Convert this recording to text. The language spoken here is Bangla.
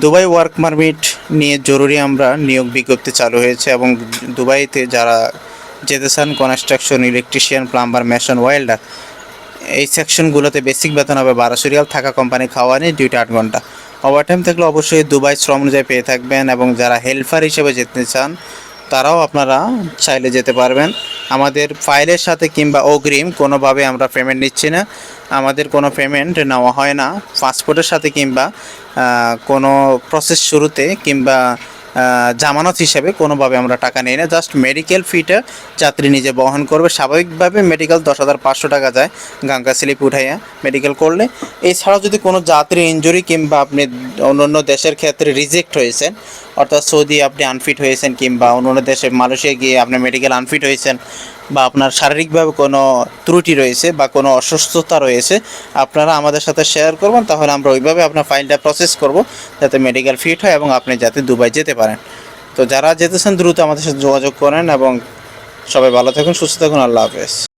দুবাই ওয়ার্ক পারমিট নিয়ে জরুরি আমরা নিয়োগ বিজ্ঞপ্তি চালু হয়েছে এবং দুবাইতে যারা যেতে চান construction electrician plumber mason welder এই সেকশনগুলোতে বেসিক বেতন হবে বারোশো রিয়াল, থাকা কোম্পানি খাওয়া নিয়ে ডিউটি আট ঘণ্টা। ওভারটাইম থাকলে অবশ্যই দুবাই শ্রম অনুযায়ী পেয়ে থাকবেন এবং যারা হেল্পার হিসেবে যেতে চান, তারাও আপনারা চাইলে যেতে পারবেন। আমাদের ফাইলের সাথে কিংবা অগ্রিম কোনোভাবে আমরা পেমেন্ট নিচ্ছি না। আমাদের কোনো পেমেন্ট নেওয়া হয় না। পাসপোর্টের সাথে কিংবা কোনো প্রসেস শুরুতে কিংবা জামানত হিসেবে কোনোভাবে আমরা টাকা নিই না। জাস্ট মেডিকেল ফিটা যাত্রী নিজে বহন করবে। স্বাভাবিকভাবে মেডিকেল দশ হাজার পাঁচশো টাকা যায় গাঙ্গা স্লিপ উঠাইয়া মেডিকেল করলে। এছাড়াও যদি কোনো যাত্রী ইনজুরি কিংবা আপনি অন্য অন্য দেশের ক্ষেত্রে রিজেক্ট হয়েছেন অর্থাৎ সৌদি আপনি আনফিট হয়েছেন কিংবা অন্য দেশে মালয়েশিয়া গিয়ে আপনি মেডিকেল আনফিট হয়েছেন বা আপনার শারীরিকভাবে কোনো ত্রুটি রয়েছে বা কোনো অসুস্থতা রয়েছে, আপনারা আমাদের সাথে শেয়ার করবেন, তাহলে আমরা ওইভাবে আপনার ফাইলটা প্রসেস করব, যাতে মেডিকেল ফিট হয় এবং আপনি যাতে দুবাই যেতে পারেন। তো যারা যেতেছেন, দ্রুত আমাদের সাথে যোগাযোগ করেন এবং সবাই ভালো থাকুন, সুস্থ থাকুন, আল্লাহ হাফেজ।